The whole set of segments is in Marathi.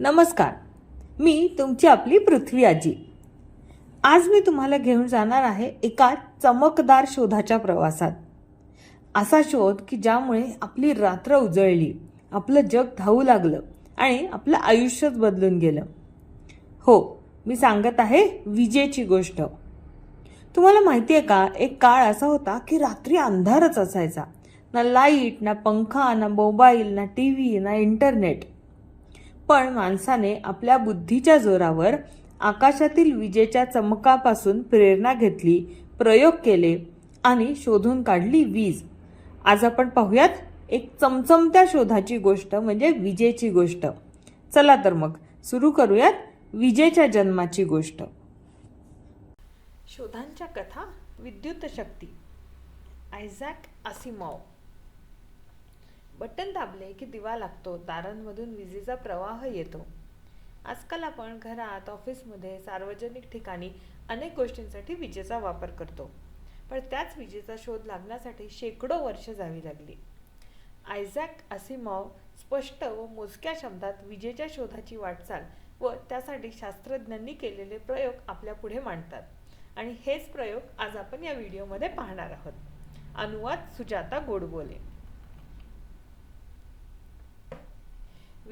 नमस्कार. मी तुमची आपली पृथ्वी आजी. आज मी तुम्हाला घेऊन जाणार आहे एका चमकदार शोधाच्या प्रवासात. असा शोध की ज्यामुळे आपली रात्र उजळली आपलं जग धावू लागलं आणि आपलं आयुष्यच बदलून गेलं. हो मी सांगत आहे विजेची गोष्ट. तुम्हाला माहिती आहे का एक काळ असा होता की रात्री अंधारच असायचा. ना लाइट ना पंखा ना मोबाईल ना टी व्ही ना इंटरनेट पण माणसाने आपल्या बुद्धीच्या जोरावर आकाशातील विजेच्या चमकापासून प्रेरणा घेतली प्रयोग केले आणि शोधून काढली वीज. आज आपण पाहूयात एक चमचमत्या शोधाची गोष्ट म्हणजे विजेची गोष्ट. चला तर मग सुरू करूयात विजेच्या जन्माची गोष्ट. शोधांच्या कथा विद्युत शक्ती. आयझॅक आसिमॉव. बटन दाबले की दिवा लागतो तारांमधून विजेचा प्रवाह येतो. आजकाल आपण घरात ऑफिसमध्ये सार्वजनिक ठिकाणी अनेक गोष्टींसाठी विजेचा वापर करतो. पण त्याच विजेचा शोध लागण्यासाठी शेकडो वर्ष जावी लागली. आयझॅक असिमॉव स्पष्ट व मोजक्या शब्दात विजेच्या शोधाची वाटचाल व त्यासाठी शास्त्रज्ञांनी केलेले प्रयोग आपल्या पुढे मांडतात. आणि हेच प्रयोग आज आपण या व्हिडिओमध्ये पाहणार आहोत. अनुवाद सुजाता गोडबोले.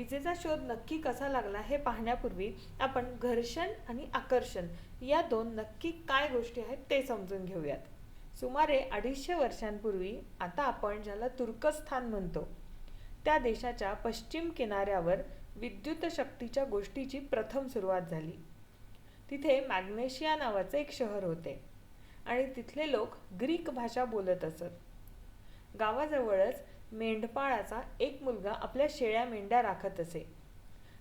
विजेचा शोध नक्की कसा लागला हे पाहण्यापूर्वी आपण घर्षण आणि आकर्षण या दोन नक्की काय गोष्टी आहेत ते समजून घेऊयात. सुमारे अडीचशे वर्षांपूर्वी आता आपण ज्याला तुर्कस्थान म्हणतो त्या देशाच्या पश्चिम किनाऱ्यावर विद्युत शक्तीच्या गोष्टीची प्रथम सुरुवात झाली. तिथे मॅग्नेशिया नावाचे एक शहर होते आणि तिथले लोक ग्रीक भाषा बोलत असत. गावाजवळच मेंढपाळाचा एक मुलगा आपल्या शेळ्या मेंढ्या राखत असे.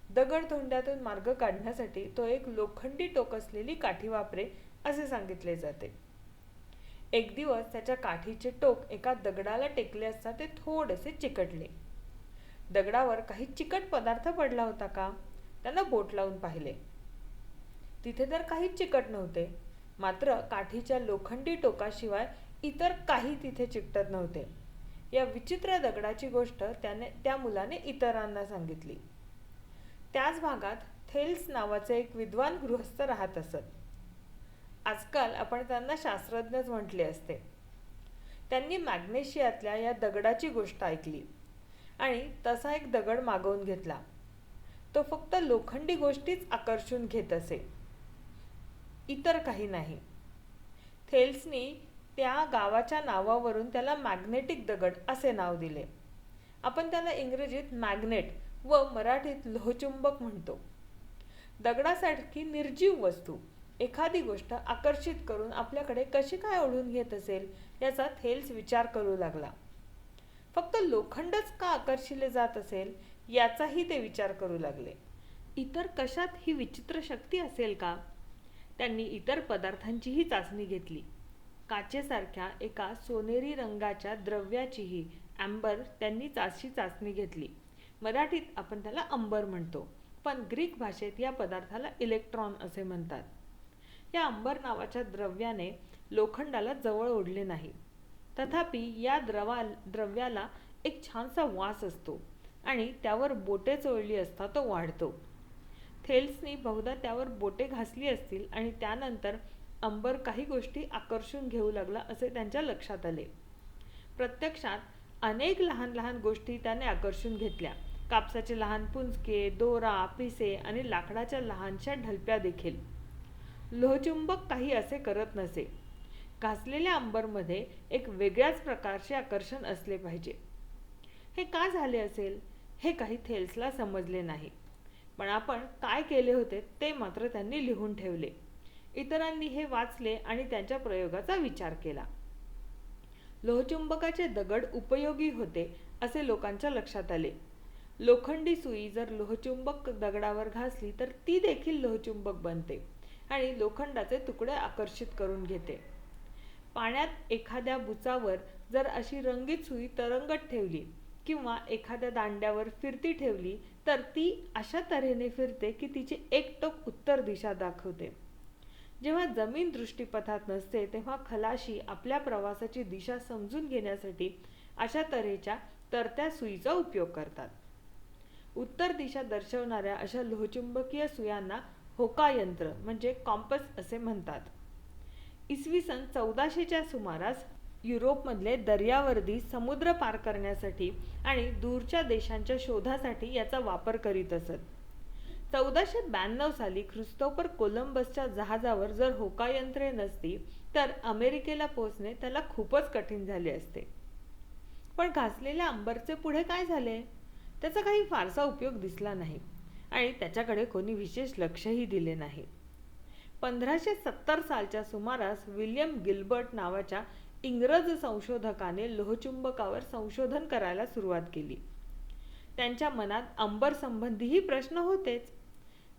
दगडधोंड्यातून मार्ग काढण्यासाठी तो एक लोखंडी टोक असलेली काठी वापरे असे सांगितले जाते. एक दिवस त्याच्या काठीचे टोक एका दगडाला टेकले असता ते थोडेसे चिकटले. दगडावर काही चिकट पदार्थ पडला होता का? त्यानं बोट लावून पाहिले. तिथे तर काहीच चिकट नव्हते मात्र काठीच्या लोखंडी टोकाशिवाय इतर काही तिथे चिकटत नव्हते. या विचित्र दगडाची गोष्ट त्याने त्या मुलाने इतरांना सांगितली. त्याच भागात थेल्स नावाचे एक विद्वान गृहस्थ राहत असत. आजकाल आपण त्यांना शास्त्रज्ञच म्हटले असते. त्यांनी मॅग्नेशियातल्या या दगडाची गोष्ट ऐकली आणि तसा एक दगड मागवून घेतला. तो फक्त लोखंडी गोष्टीच आकर्षून घेत असे. इतर काही नाही. थेल्सनी त्या गावाच्या नावावरून त्याला मॅग्नेटिक दगड असे नाव दिले. आपण त्याला इंग्रजीत मॅग्नेट व मराठीत लोहचुंबक म्हणतो. दगडासारखी निर्जीव वस्तू एखादी गोष्ट आकर्षित करून आपल्याकडे कशी काय ओढून घेत असेल याचा थेल्स विचार करू लागला. फक्त लोखंडच का आकर्षिले जात असेल याचाही ते विचार करू लागले. इतर कशात ही विचित्र शक्ती असेल का? त्यांनी इतर पदार्थांचीही चाचणी घेतली. काचेसारख्या एका सोनेरी रंगाच्या द्रव्याचीही अँबर त्यांनी चाची चाचणी घेतली. मराठीत आपण त्याला अंबर म्हणतो पण ग्रीक भाषेत या पदार्थाला इलेक्ट्रॉन असे म्हणतात. या अंबर नावाच्या द्रव्याने लोखंडाला जवळ ओढले नाही. तथापि या द्रवा द्रव्याला एक छानसा वास असतो आणि त्यावर बोटे चोळली असता तो वाढतो. थेल्सनी बहुधा त्यावर बोटे घासली असतील आणि त्यानंतर अंबर काही गोष्टी आकर्षून घेऊ लागला असे त्यांच्या लक्षात आले. प्रत्यक्षात अनेक लहान लहान गोष्टी त्याने आकर्षून घेतल्या. कापसाचे लहान पुंजके दोरा पिसे आणि लाकडाच्या लहानशा ढलप्या देखील. लोहचुंबक काही असे करत नसे. घासलेल्या अंबरमध्ये एक वेगळ्याच प्रकारचे आकर्षण असले पाहिजे. हे का झाले असेल? हे काही थेल्सला समजले नाही. पण आपण काय केले होते ते मात्र त्यांनी लिहून ठेवले. इतरांनी हे वाचले आणि त्यांच्या प्रयोगाचा विचार केला. लोहचुंबकाचे दगड उपयोगी होते असे लोकांच्या लक्षात आले. लोखंडी सुई जर लोहचुंबक दगडावर घासली तर ती देखील लोहचुंबक बनते आणि लोखंडाचे तुकडे आकर्षित करून घेते. पाण्यात एखाद्या बुचावर जर अशी रंगीत सुई तरंगत ठेवली किंवा एखाद्या दांड्यावर फिरती ठेवली तर ती अशा तऱ्हेने फिरते की तिची एक टोक उत्तर दिशा दाखवते. जेव्हा जमीन दृष्टीपथात नसते तेव्हा खलाशी आपल्या प्रवासाची दिशा समजून घेण्यासाठी अशा तऱ्हेच्या तरत्या सुईचा उपयोग करतात. उत्तर दिशा दर्शवणाऱ्या अशा लोहचुंबकीय सुयांना होका यंत्र म्हणजे कॉम्पस असे म्हणतात. इसवी सन चौदाशेच्या सुमारास युरोपमधले दर्यावर्दी समुद्र पार करण्यासाठी आणि दूरच्या देशांच्या शोधासाठी याचा वापर करीत असत. चौदाशे ब्याण्णव साली ख्रिस्तोफर कोलंबसच्या जहाजावर जर होकायंत्रे नसती तर अमेरिकेला पोहोचणे त्याला खूपच कठीण झाले असते. पण घासलेल्या अंबरचे पुढे काय झाले? त्याचा काही फारसा उपयोग दिसला नाही आणि त्याच्याकडे कोणी विशेष लक्षही दिले नाही. पंधराशे सत्तर सालच्या सुमारास विल्यम गिल्बर्ट नावाच्या इंग्रज संशोधकाने लोहचुंबकावर संशोधन करायला सुरुवात केली. त्यांच्या मनात अंबर संबंधीही प्रश्न होतेच.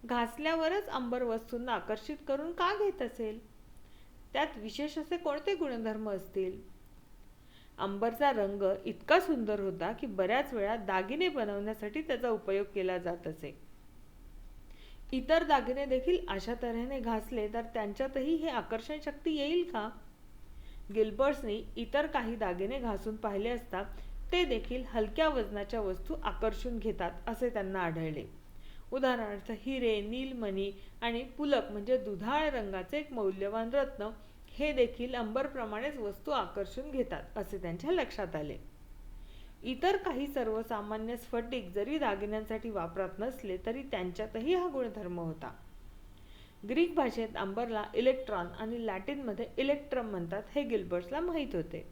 घासल्यावरच अंबर वस्तूंना आकर्षित करून का घेत असेल? त्यात विशेष असे कोणते गुणधर्म असतील? अंबरचा रंग इतका सुंदर होता की बऱ्याच वेळा दागिने बनवण्यासाठी त्याचा उपयोग केला जात असे. इतर दागिने देखील अशा तऱ्हेने घासले तर त्यांच्यातही हे आकर्षण शक्ती येईल का? गिल्बर्ट्सनी इतर काही दागिने घासून पाहिले असता ते देखील हलक्या वजनाच्या वस्तू आकर्षून घेतात असे त्यांना आढळले. उदाहरणार्थ हिरे नीलमणी आणि पुलक म्हणजे दुधाळ रंगाचे एक मौल्यवान रत्न हे देखील अंबरप्रमाणेच वस्तू आकर्षून घेतात असे त्यांच्या लक्षात आले. इतर काही सर्वसामान्य स्फटिक जरी दागिन्यांसाठी वापरात नसले तरी त्यांच्यातही हा गुणधर्म होता. ग्रीक भाषेत अंबरला इलेक्ट्रॉन आणि लॅटिनमध्ये इलेक्ट्रम म्हणतात हे गिल्बर्ट्सला माहीत होते.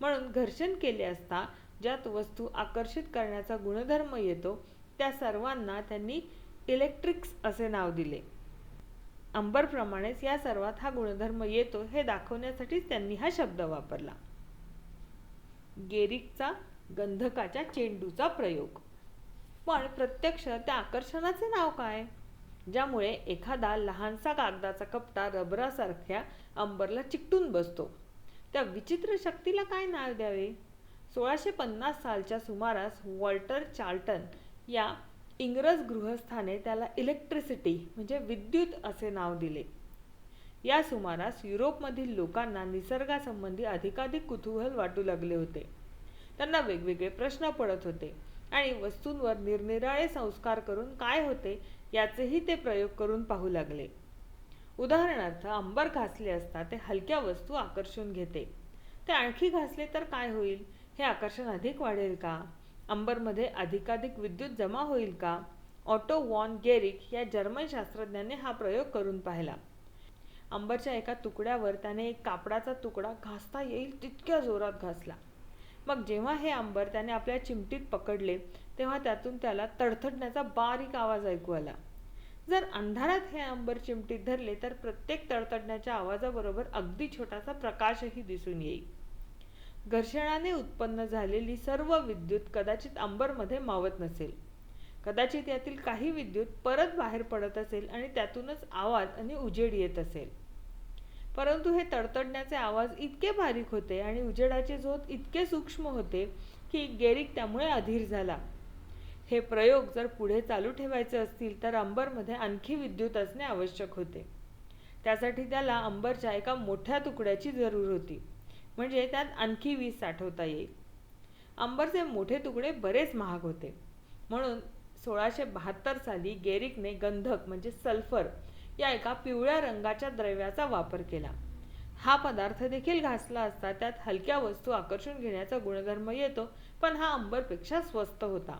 म्हणून घर्षण केले असता ज्यात वस्तू आकर्षित करण्याचा गुणधर्म येतो त्या सर्वांना त्यांनी इलेक्ट्रिक्स असे नाव दिले. अंबरप्रमाणेच या सर्वात हा गुणधर्म येतो हे दाखवण्यासाठीच त्यांनी हा शब्द वापरला. गेरिकचा गंधकाच्या चेंडूचा प्रयोग. पण प्रत्यक्ष त्या आकर्षणाचे नाव काय? ज्यामुळे एखादा लहानसा कागदाचा कपटा रबरासारख्या अंबरला चिकटून बसतो. त्या विचित्र शक्तीला काय नाव द्यावे? सोळाशे पन्नास सालच्या सुमारास वॉल्टर चार्टन या इंग्रज गृहस्थाने त्याला इलेक्ट्रिसिटी म्हणजे विद्युत असे नाव दिले. या सुमारास युरोपमधील लोकांना निसर्गासंबंधी अधिकाधिक कुतूहल वाटू लागले होते. त्यांना वेगवेगळे प्रश्न पडत होते आणि वस्तूंवर निरनिराळे संस्कार करून काय होते याचेही ते प्रयोग करून पाहू लागले. उदाहरणार्थ अंबर घासले असता ते हलक्या वस्तू आकर्षून घेते. ते आणखी घासले तर काय होईल? हे आकर्षण अधिक वाढेल का? अंबरमध्ये अधिकाधिक विद्युत जमा होईल का? ऑटो वॉन गेरिक या जर्मन शास्त्रज्ञाने हा प्रयोग करून पाहिला. अंबरच्या एका तुकड्यावर त्याने एक कापडाचा तुकडा घासता येईल तितक्या जोरात घासला. मग जेव्हा हे अंबर त्याने आपल्या चिमटीत पकडले तेव्हा त्यातून त्याला तडथडण्याचा बारीक आवाज ऐकू आला. जर अंधारात हे अंबर चिमटीत धरले तर प्रत्येक तडतडण्याच्या आवाजाबरोबर अगदी छोटासा प्रकाशही दिसून येईल. घर्षणाने उत्पन्न झालेली सर्व विद्युत कदाचित अंबरमध्ये मावत नसेल. कदाचित यातील काही विद्युत परत बाहेर पडत असेल आणि त्यातूनच आवाज आणि उजेड येत असेल. परंतु हे तडतडण्याचे आवाज इतके बारीक होते आणि उजेडाचे झोत इतके सूक्ष्म होते की गेरिक त्यामुळे अधीर झाला. हे प्रयोग जर पुढे चालू ठेवायचे असतील तर अंबरमध्ये आणखी विद्युत असणे आवश्यक होते. त्यासाठी त्याला अंबरच्या एका मोठ्या तुकड्याची जरूर होती. म्हणजे त्यात आणखी वीज साठवता येईल. अंबरचे मोठे तुकडे बरेच महाग होते. म्हणून सोळाशे बहात्तर साली गेरिकने गंधक म्हणजे सल्फर या एका पिवळ्या रंगाच्या द्रव्याचा वापर केला. हा पदार्थ देखील घासला असता त्यात हलक्या वस्तू आकर्षून घेण्याचा गुणधर्म येतो पण हा अंबरपेक्षा स्वस्त होता.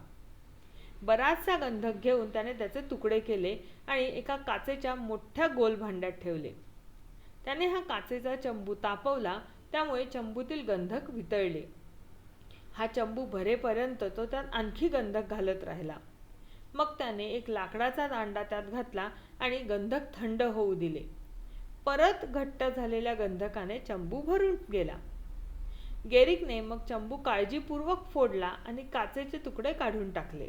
बराचसा गंधक घेऊन त्याने त्याचे तुकडे केले आणि एका काचेच्या मोठ्या गोल भांड्यात ठेवले. त्याने हा काचेचा चंबू तापवला त्यामुळे चंबूतील गंधक वितळले. हा चंबू भरेपर्यंत तो त्यात आणखी गंधक घालत राहिला. मग त्याने एक लाकडाचा दांडा त्यात घातला आणि गंधक थंड होऊ दिले. परत घट्ट झालेल्या गंधकाने चंबू भरून गेला. गेरिकने मग चंबू काळजीपूर्वक फोडला आणि काचेचे तुकडे काढून टाकले.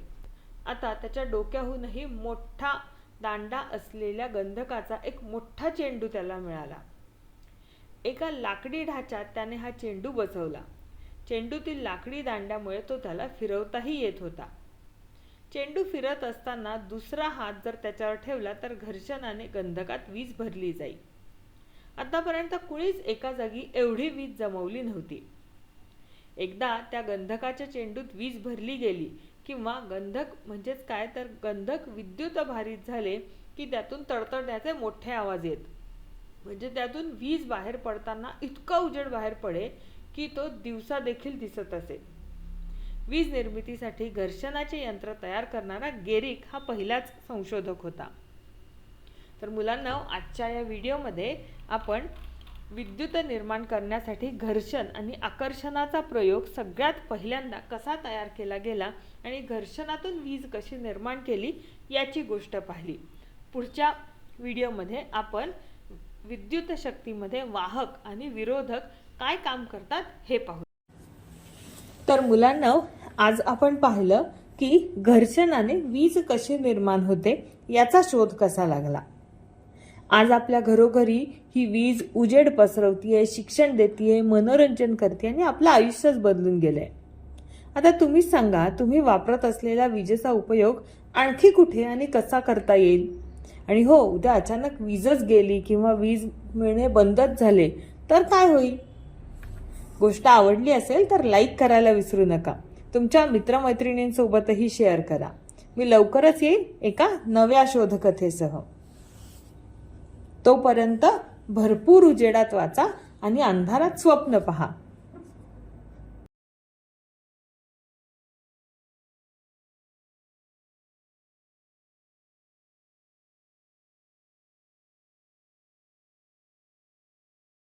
आता त्याच्या डोक्याहूनही मोठा दांडा असलेल्या गंधकाचा एक मोठा चेंडू त्याला मिळाला. एका लाकडी ढाच्यात त्याने हा चेंडू बसवला. चेंडूतील लाकडी दांड्यामुळे तो त्याला फिरवताही येत होता. चेंडू फिरत असताना दुसरा हात जर त्याच्यावर ठेवला तर घर्षणाने गंधकात वीज भरली जाईल आतापर्यंत कुणीच एका जागी एवढी वीज जमवली नव्हती. एकदा त्या गंधकाच्या चेंडूत वीज भरली गेली किंवा गंधक म्हणजेच काय तर गंधक विद्युत भारित झाले की त्यातून तडतडण्याचे मोठे आवाज येत. म्हणजे त्यातून वीज बाहेर पडताना इतका उजेड बाहेर पडे की तो दिवसा देखील दिसत असे वीज निर्मितीसाठी घर्षणाचे यंत्र तयार करणारा गेरिक हा पहिलाच संशोधक होता. तर मुलांना आजच्या या व्हिडिओमध्ये आपण विद्युत निर्माण करण्यासाठी घर्षण आणि आकर्षणाचा प्रयोग सगळ्यात पहिल्यांदा कसा तयार केला गेला आणि घर्षणातून वीज कशी निर्माण केली याची गोष्ट पाहिली. पुढच्या व्हिडिओमध्ये आपण विद्युत शक्तीमध्ये वाहक आणि विरोधक काय काम करतात हे पाहू. तर मुलांना आज आपण पाहिलं की घर्षणाने वीज कशी निर्माण होते याचा शोध कसा लागला. आज आपल्या घरोघरी ही वीज उजेड पसरवतीये शिक्षण देतीये मनोरंजन करते आणि आपलं आयुष्यच बदलून गेलंय. आता तुम्ही सांगा तुम्ही वापरत असलेल्या विजेचा उपयोग आणखी कुठे आणि कसा करता येईल? आणि हो उद्या अचानक वीजच गेली किंवा वीज मिळणे बंदच झाले तर काय होईल? गोष्ट आवडली असेल तर लाईक करायला विसरू नका. तुमच्या मित्रमैत्रिणींसोबतही शेअर करा. मी लवकरच येईन एका नव्या शोधकथेसह. तोपर्यंत भरपूर उजेडात वाचा आणि अंधारात स्वप्न पहा.